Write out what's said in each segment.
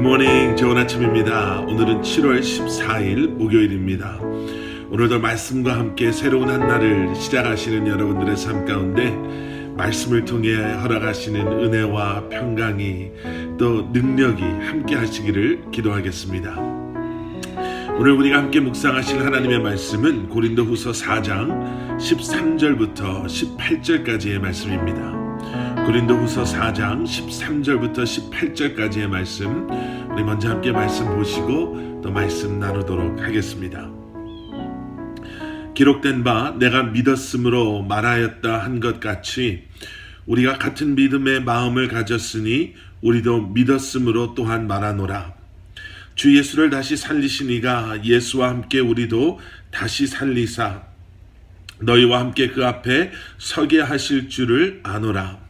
굿모닝 좋은 아침입니다. 오늘은 7월 14일 목요일입니다. 오늘도 말씀과 함께 새로운 한 날을 시작하시는 여러분들의 삶 가운데 말씀을 통해 허락하시는 은혜와 평강이 또 능력이 함께 하시기를 기도하겠습니다. 오늘 우리가 함께 묵상하실 하나님의 말씀은 고린도 후서 4장 13절부터 18절까지의 말씀입니다. 고린도 후서 4장 13절부터 18절까지의 말씀 우리 먼저 함께 말씀 보시고 또 말씀 나누도록 하겠습니다. 기록된 바 내가 믿었으므로 말하였다 한 것 같이 우리가 같은 믿음의 마음을 가졌으니 우리도 믿었으므로 또한 말하노라. 주 예수를 다시 살리시니가 예수와 함께 우리도 다시 살리사 너희와 함께 그 앞에 서게 하실 줄을 아노라.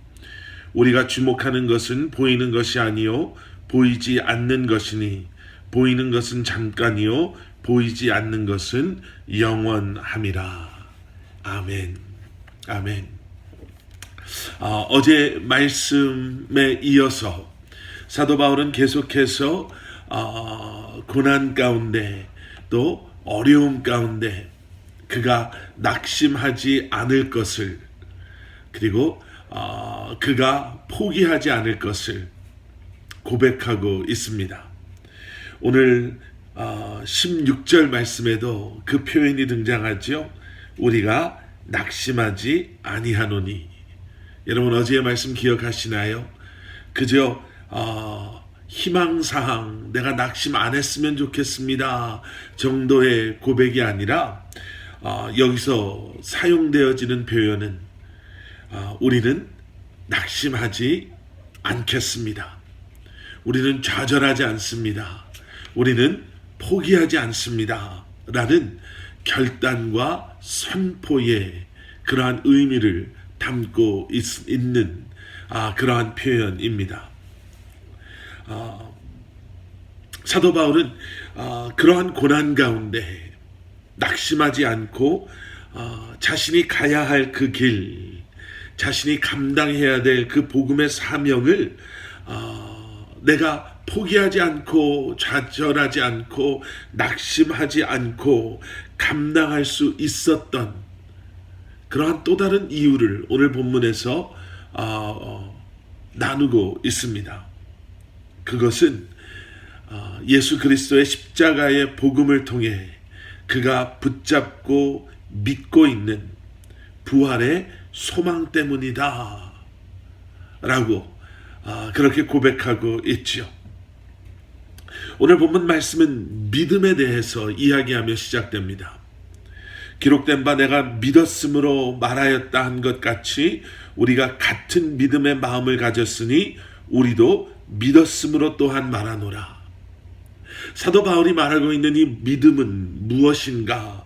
우리가 주목하는 것은 보이는 것이 아니요 보이지 않는 것이니 보이는 것은 잠깐이요 보이지 않는 것은 영원함이라. 아멘. 아멘. 어, 어제 말씀에 이어서 사도 바울은 계속해서 어, 고난 가운데 또 어려움 가운데 그가 낙심하지 않을 것을 그리고 어, 그가 포기하지 않을 것을 고백하고 있습니다. 오늘 어, 16절 말씀에도 그 표현이 등장하죠. 우리가 낙심하지 아니하노니. 여러분 어제의 말씀 기억하시나요? 그저 어, 희망사항 내가 낙심 안 했으면 좋겠습니다 정도의 고백이 아니라 어, 여기서 사용되어지는 표현은 어, 우리는 낙심하지 않겠습니다. 우리는 좌절하지 않습니다. 우리는 포기하지 않습니다. 라는 결단과 선포의 그러한 의미를 담고 있, 는 아, 그러한 표현입니다. 아, 사도 바울은 아, 그러한 고난 가운데 낙심하지 않고 아, 자신이 가야 할 그 길, 자신이 감당해야 될 그 복음의 사명을 아, 내가 포기하지 않고 좌절하지 않고 낙심하지 않고 감당할 수 있었던 그러한 또 다른 이유를 오늘 본문에서 어, 나누고 있습니다. 그것은 어, 예수 그리스도의 십자가의 복음을 통해 그가 붙잡고 믿고 있는 부활의 소망 때문이다. 라고 어, 그렇게 고백하고 있죠. 오늘 본문 말씀은 믿음에 대해서 이야기하며 시작됩니다. 기록된 바 내가 믿었으므로 말하였다 한 것 같이 우리가 같은 믿음의 마음을 가졌으니 우리도 믿었으므로 또한 말하노라. 사도 바울이 말하고 있는 이 믿음은 무엇인가?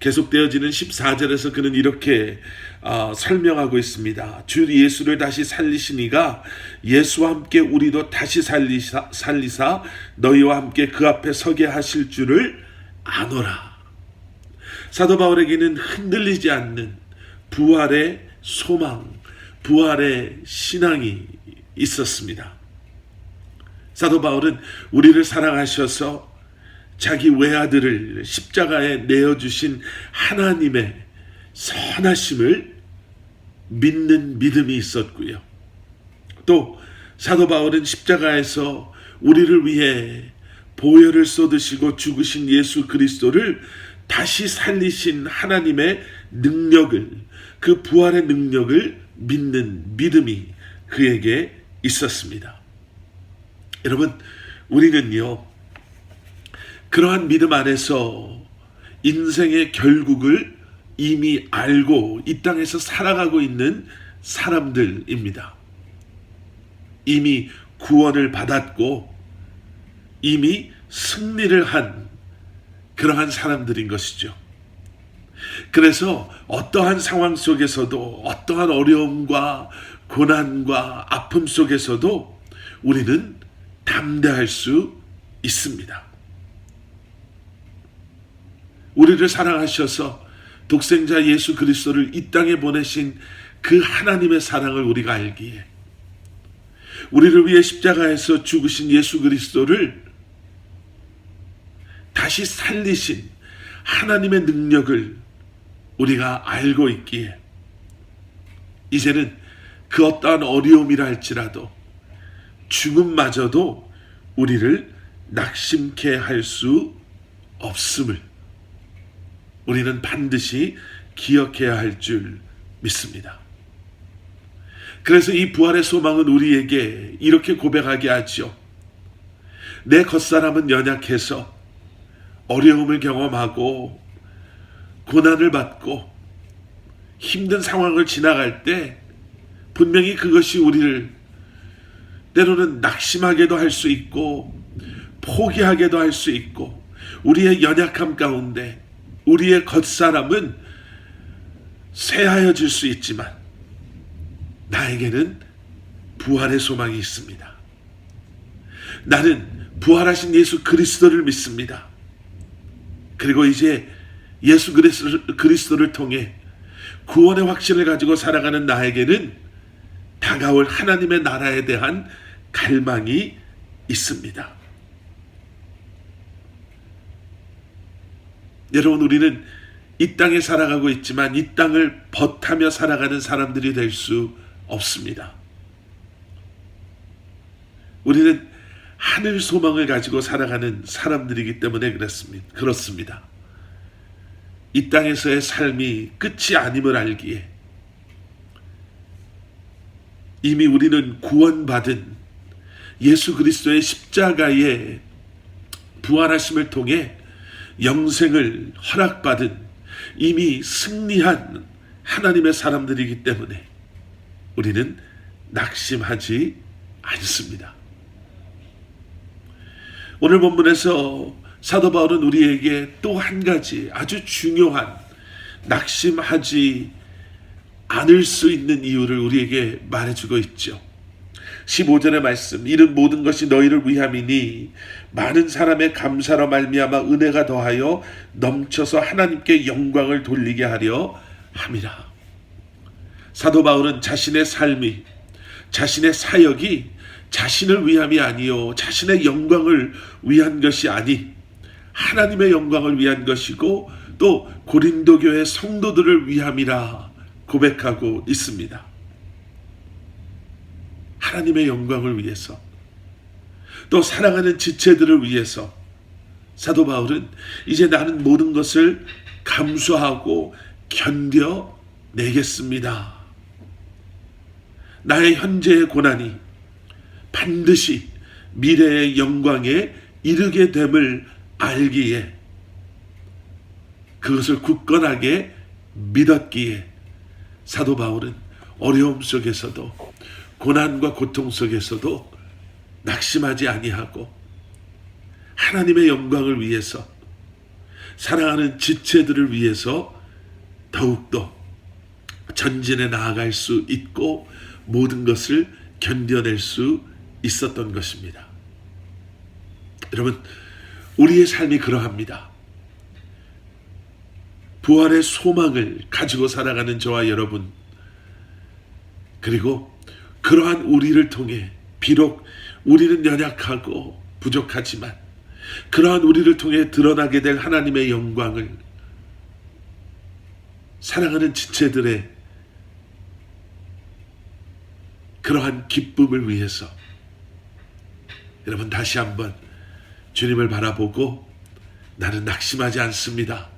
계속되어지는 14절에서 그는 이렇게 어, 설명하고 있습니다. 주 예수를 다시 살리시니가 예수와 함께 우리도 다시 살리사, 살리사 너희와 함께 그 앞에 서게 하실 줄을 아노라. 사도 바울에게는 흔들리지 않는 부활의 소망, 부활의 신앙이 있었습니다. 사도 바울은 우리를 사랑하셔서 자기 외아들을 십자가에 내어주신 하나님의 선하심을 믿는 믿음이 있었고요. 또 사도 바울은 십자가에서 우리를 위해 보혈을 쏟으시고 죽으신 예수 그리스도를 다시 살리신 하나님의 능력을 그 부활의 능력을 믿는 믿음이 그에게 있었습니다. 여러분 우리는요 그러한 믿음 안에서 인생의 결국을 이미 알고 이 땅에서 살아가고 있는 사람들입니다. 이미 구원을 받았고 이미 승리를 한 그러한 사람들인 것이죠. 그래서 어떠한 상황 속에서도 어떠한 어려움과 고난과 아픔 속에서도 우리는 담대할 수 있습니다. 우리를 사랑하셔서 독생자 예수 그리스도를 이 땅에 보내신 그 하나님의 사랑을 우리가 알기에 우리를 위해 십자가에서 죽으신 예수 그리스도를 다시 살리신 하나님의 능력을 우리가 알고 있기에 이제는 그 어떠한 어려움이라 할지라도 죽음마저도 우리를 낙심케 할 수 없음을 우리는 반드시 기억해야 할 줄 믿습니다. 그래서 이 부활의 소망은 우리에게 이렇게 고백하게 하지요. 내 겉사람은 연약해서 어려움을 경험하고 고난을 받고 힘든 상황을 지나갈 때 분명히 그것이 우리를 때로는 낙심하게도 할 수 있고 포기하게도 할 수 있고 우리의 연약함 가운데 우리의 겉사람은 쇠하여질 수 있지만 나에게는 부활의 소망이 있습니다. 나는 부활하신 예수 그리스도를 믿습니다. 그리고 이제 예수 그리스도를 통해 구원의 확신을 가지고 살아가는 나에게는 다가올 하나님의 나라에 대한 갈망이 있습니다. 여러분, 우리는 이 땅에 살아가고 있지만 이 땅을 버타며 살아가는 사람들이 될 수 없습니다. 우리는 하늘 소망을 가지고 살아가는 사람들이기 때문에 그렇습니다. 그렇습니다. 이 땅에서의 삶이 끝이 아님을 알기에 이미 우리는 구원받은 예수 그리스도의 십자가의 부활하심을 통해 영생을 허락받은 이미 승리한 하나님의 사람들이기 때문에 우리는 낙심하지 않습니다. 오늘 본문에서 사도 바울은 우리에게 또 한 가지 아주 중요한 낙심하지 않을 수 있는 이유를 우리에게 말해주고 있죠. 15절의 말씀 이는 모든 것이 너희를 위함이니 많은 사람의 감사로 말미암아 은혜가 더하여 넘쳐서 하나님께 영광을 돌리게 하려 함이라. 사도 바울은 자신의 삶이 자신의 사역이 자신을 위함이 아니요 자신의 영광을 위한 것이 아니 하나님의 영광을 위한 것이고 또 고린도 교회 성도들을 위함이라 고백하고 있습니다. 하나님의 영광을 위해서 또 사랑하는 지체들을 위해서 사도 바울은 이제 나는 모든 것을 감수하고 견뎌 내겠습니다. 나의 현재의 고난이 반드시 미래의 영광에 이르게 됨을 알기에 그것을 굳건하게 믿었기에 사도 바울은 어려움 속에서도 고난과 고통 속에서도 낙심하지 아니하고 하나님의 영광을 위해서 사랑하는 지체들을 위해서 더욱더 전진해 나아갈 수 있고 모든 것을 견뎌낼 수 있었던 것입니다. 여러분, 우리의 삶이 그러합니다. 부활의 소망을 가지고 살아가는 저와 여러분, 그리고 그러한 우리를 통해 비록 우리는 연약하고 부족하지만 그러한 우리를 통해 드러나게 될 하나님의 영광을 사랑하는 지체들의 그러한 기쁨을 위해서 여러분 다시 한번 주님을 바라보고 나는 낙심하지 않습니다.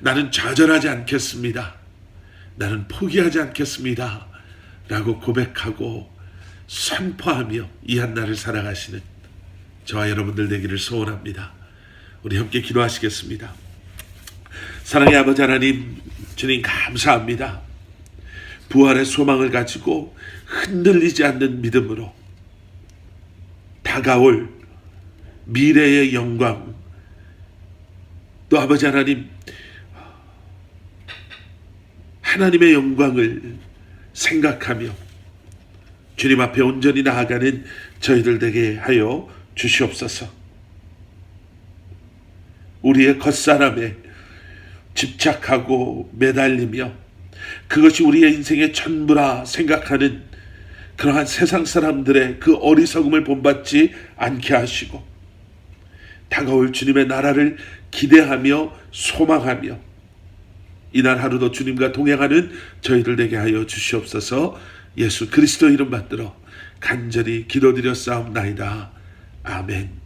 나는 좌절하지 않겠습니다. 나는 포기하지 않겠습니다. 라고 고백하고 선포하며 이 한날을 살아가시는 저와 여러분들 되기를 소원합니다. 우리 함께 기도하시겠습니다. 사랑의 아버지 하나님, 주님 감사합니다. 부활의 소망을 가지고 흔들리지 않는 믿음으로 다가올 미래의 영광 또 아버지 하나님 하나님의 영광을 생각하며 주님 앞에 온전히 나아가는 저희들 되게 하여 주시옵소서. 우리의 겉사람에 집착하고 매달리며 그것이 우리의 인생의 전부라 생각하는 그러한 세상 사람들의 그 어리석음을 본받지 않게 하시고 다가올 주님의 나라를 기대하며 소망하며 이날 하루도 주님과 동행하는 저희들 되게 하여 주시옵소서 예수 그리스도 이름 받들어 간절히 기도드려 싸움나이다. 아멘.